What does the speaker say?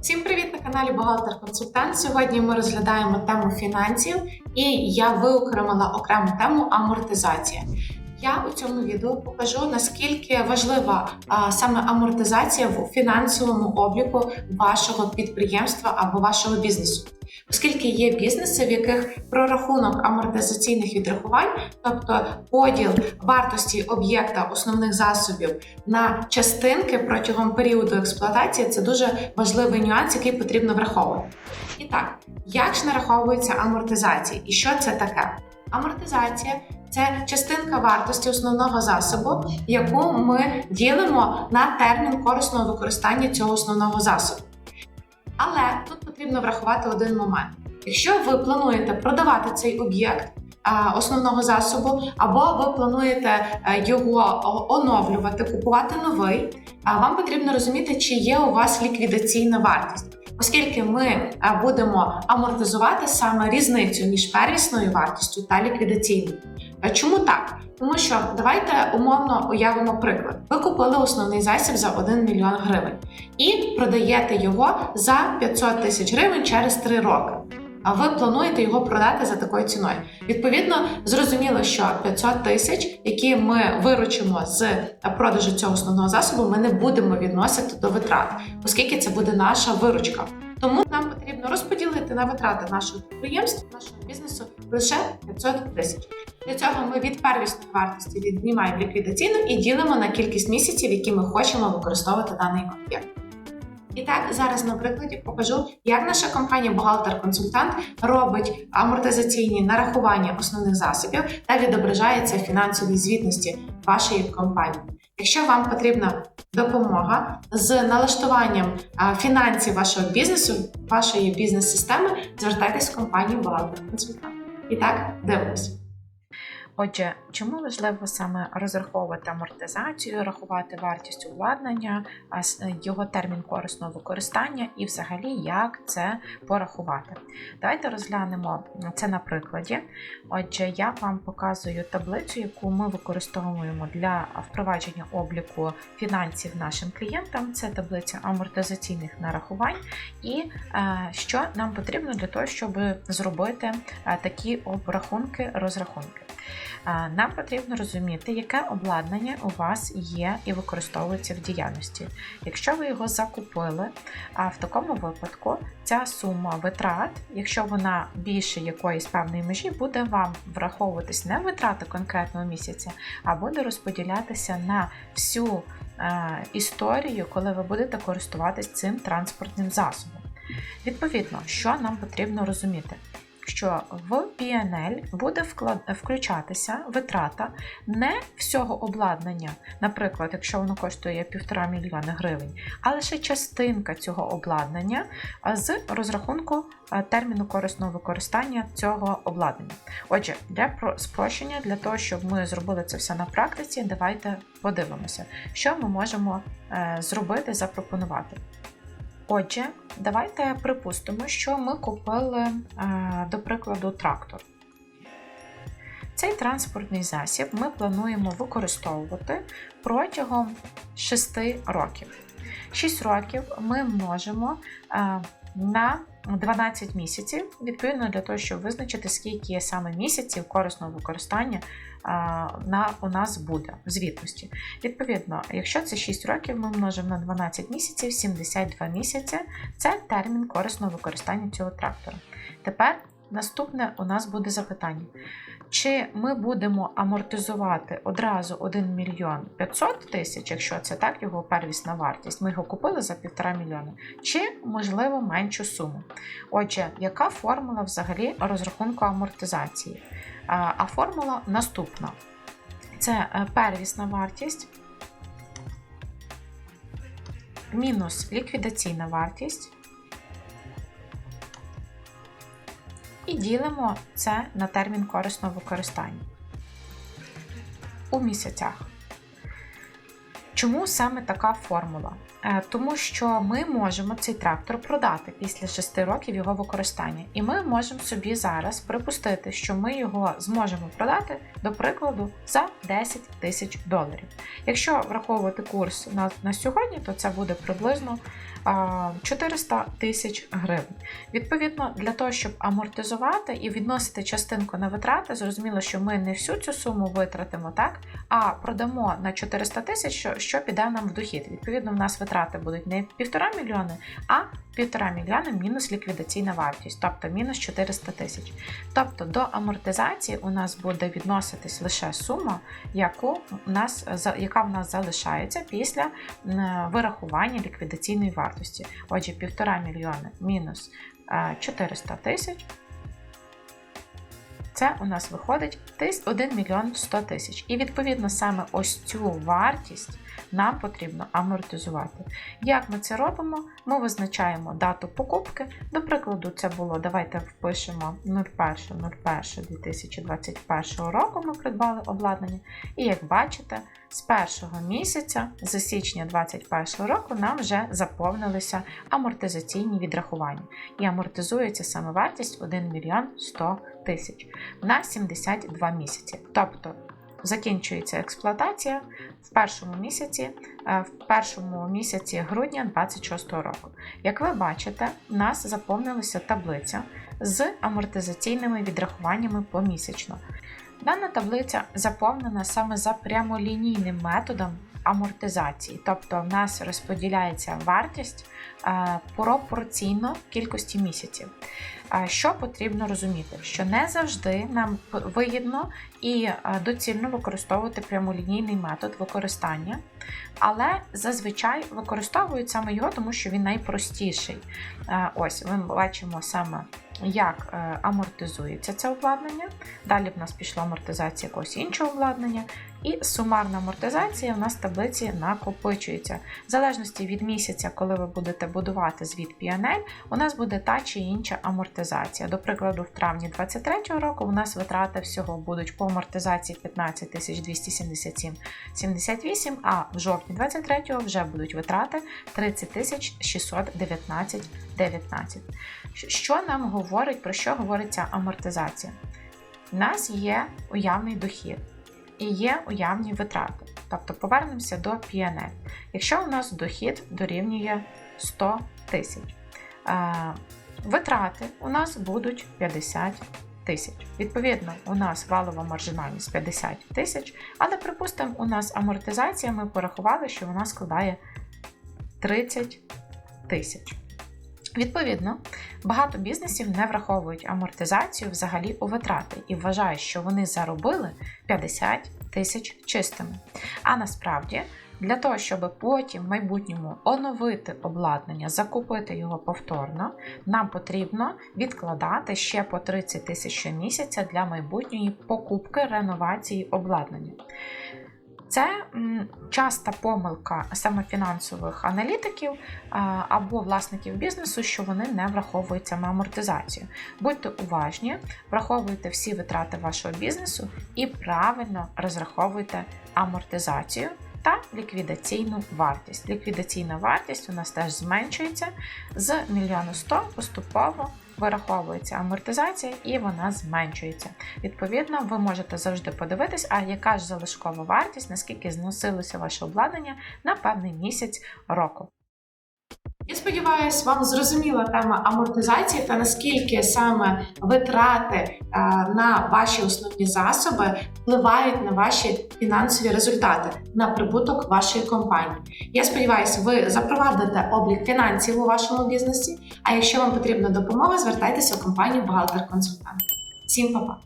Всім привіт на каналі Бухгалтер Консультант. Сьогодні ми розглядаємо тему фінансів, і я виокремила окрему тему амортизація. Я у цьому відео покажу наскільки важлива а, саме амортизація в фінансовому обліку вашого підприємства або вашого бізнесу. Оскільки є бізнеси, в яких прорахунок амортизаційних відрахувань, тобто поділ вартості об'єкта основних засобів на частинки протягом періоду експлуатації, це дуже важливий нюанс, який потрібно враховувати. І так, як ж нараховується амортизація і що це таке? Амортизація це частинка вартості основного засобу, яку ми ділимо на термін корисного використання цього основного засобу. Але тут потрібно врахувати один момент. Якщо ви плануєте продавати цей об'єкт основного засобу, або ви плануєте е, його оновлювати, купувати новий, вам потрібно розуміти, чи є у вас ліквідаційна вартість. Оскільки ми будемо амортизувати саме різницю між первісною вартістю та ліквідаційною. Е, Чому так? Тому що давайте умовно уявимо приклад. Ви купили основний засіб за 1 мільйон гривень і продаєте його за 500 тисяч гривень через 3 роки. А ви плануєте його продати за такою ціною. Відповідно, зрозуміло, що 500 тисяч, які ми виручимо з продажу цього основного засобу, ми не будемо відносити до витрат, оскільки це буде наша виручка. Тому нам потрібно розподілити на витрати нашого підприємства, нашого бізнесу лише 500 тисяч. Для цього ми від первісної вартості віднімаємо ліквідаційну і ділимо на кількість місяців, які ми хочемо використовувати даний об'єкт. І так, зараз на прикладі покажу, як наша компанія Бухгалтер-консультант робить амортизаційні нарахування основних засобів та відображається в фінансовій звітності вашої компанії. Якщо вам потрібна допомога з налаштуванням фінансів вашого бізнесу, вашої бізнес-системи, звертайтесь в компанію Бухгалтер-консультант. І так, дивимося. Отже, чому важливо саме розраховувати амортизацію, рахувати вартість обладнання, а його термін корисного використання і взагалі як це порахувати? Давайте розглянемо це на прикладі. Отже, я вам показую таблицю, яку ми використовуємо для впровадження обліку фінансів нашим клієнтам. Це таблиця амортизаційних нарахувань, і е, що нам потрібно для того, щоб зробити е, такі обрахунки, розрахунки. А, Нам потрібно розуміти, яке обладнання у вас є і використовується в діяльності. Якщо ви його закупили, а в такому випадку ця сума витрат, якщо вона більше якоїсь певної межі, буде вам враховуватись не витрати конкретного місяця, а буде розподілятися на всю е, історію, коли ви будете користуватись цим транспортним засобом. Відповідно, що нам потрібно розуміти? Що в PNL буде включатися витрата не всього обладнання, наприклад, якщо воно коштує 1,5 мільйона гривень, а лише частинка цього обладнання з розрахунку терміну корисного використання цього обладнання. Отже, для про- спрощення, для того, щоб ми зробили це все на практиці, давайте подивимося, що ми можемо е, зробити, запропонувати. Отже, давайте припустимо, що ми купили, е, до прикладу, трактор. Цей транспортний засіб ми плануємо використовувати протягом 6 років. 6 років ми множимо е, на 12 місяців, відповідно для того, щоб визначити, скільки є саме місяців корисного використання на, у нас буде в звітності. Відповідно, якщо це 6 років, ми множимо на 12 місяців, 72 місяці це термін корисного використання цього трактора. Тепер наступне у нас буде запитання. Чи ми будемо амортизувати одразу 1 мільйон 500 тисяч, якщо це так його первісна вартість, ми його купили за 1,5 мільйона, чи можливо меншу суму? Отже, яка формула взагалі розрахунку амортизації? А а формула наступна: це е, первісна вартість мінус ліквідаційна вартість. І ділимо це на термін корисного використання у місяцях. Чому саме така формула? Е, Тому що ми можемо цей трактор продати після 6 років його використання, і ми можемо собі зараз припустити, що ми його зможемо продати, до прикладу, за 10 тисяч доларів. Якщо враховувати курс на, на сьогодні, то це буде приблизно а, 400 тисяч гривень. Відповідно, для того, щоб амортизувати і відносити частинку на витрати, зрозуміло, що ми не всю цю суму витратимо, так, а продамо на 400 тисяч, що піде нам в дохід. Відповідно, в нас витрати будуть не 1,5 мільйони, а 1,5 мільйони мінус ліквідаційна вартість, тобто мінус 400 тисяч. Тобто до амортизації у нас буде відноситись лише сума, яку у нас, яка в нас залишається після вирахування ліквідаційної вартості. Отже, 1,5 мільйони мінус е, 400 тисяч. Це у нас виходить 1 мільйон 100 тисяч. І відповідно саме ось цю вартість нам потрібно амортизувати. Як ми це робимо? Ми визначаємо дату покупки. До прикладу, це було, давайте впишемо 01.01.2021 року ми придбали обладнання. І як бачите, з першого місяця, з січня 2021 року, нам вже заповнилися амортизаційні відрахування. І амортизується саме вартість 1 мільйон 100 тисяч на 72 місяці. Тобто закінчується експлуатація в першому місяці, е, в першому місяці грудня 2026 року. Як ви бачите, у нас заповнилася таблиця з амортизаційними відрахуваннями помісячно. Дана таблиця заповнена саме за прямолінійним методом амортизації, тобто в нас розподіляється вартість е, пропорційно кількості місяців. Що потрібно розуміти? Що не завжди нам вигідно і е, доцільно використовувати прямолінійний метод використання, але зазвичай використовують саме його, тому що він найпростіший. Е, Ось ми бачимо саме, як е, амортизується це обладнання. Далі в нас пішла амортизація якогось іншого обладнання, і сумарна амортизація в нас в таблиці накопичується. В залежності від місяця, коли ви будете будувати звіт PNL, у нас буде та чи інша амортизація. До прикладу, в травні 2023 року у нас витрати всього будуть по амортизації 15 277 78, а в жовтні 2023 вже будуть витрати 30 619 19. Що нам говорить, про що говорить ця амортизація? У нас є уявний дохід і є уявні витрати. Тобто повернемося до PNL. Якщо у нас дохід дорівнює 100 тисяч, е, витрати у нас будуть 50 тисяч. Відповідно, у нас валова маржинальність 50 тисяч, але припустимо, у нас амортизація, ми порахували, що вона складає 30 тисяч. Відповідно, багато бізнесів не враховують амортизацію взагалі у витрати і вважають, що вони заробили 50 тисяч чистими. А насправді, для того, щоб потім в майбутньому оновити обладнання, закупити його повторно, нам потрібно відкладати ще по 30 тисяч щомісяця для майбутньої покупки реновації обладнання. Це часта помилка саме фінансових аналітиків або власників бізнесу, що вони не враховують саме амортизацію. Будьте уважні, враховуйте всі витрати вашого бізнесу і правильно розраховуйте амортизацію та ліквідаційну вартість. Ліквідаційна вартість у нас теж зменшується з 1 100 поступово вираховується амортизація і вона зменшується. Відповідно, ви можете завжди подивитись, а яка ж залишкова вартість, наскільки зносилося ваше обладнання на певний місяць року. Я сподіваюся, вам зрозуміла тема амортизації та наскільки саме витрати е, на ваші основні засоби впливають на ваші фінансові результати, на прибуток вашої компанії. Я сподіваюся, ви запровадите облік фінансів у вашому бізнесі. А якщо вам потрібна допомога, звертайтеся у компанію Бухгалтер Консультант. Всім па-па!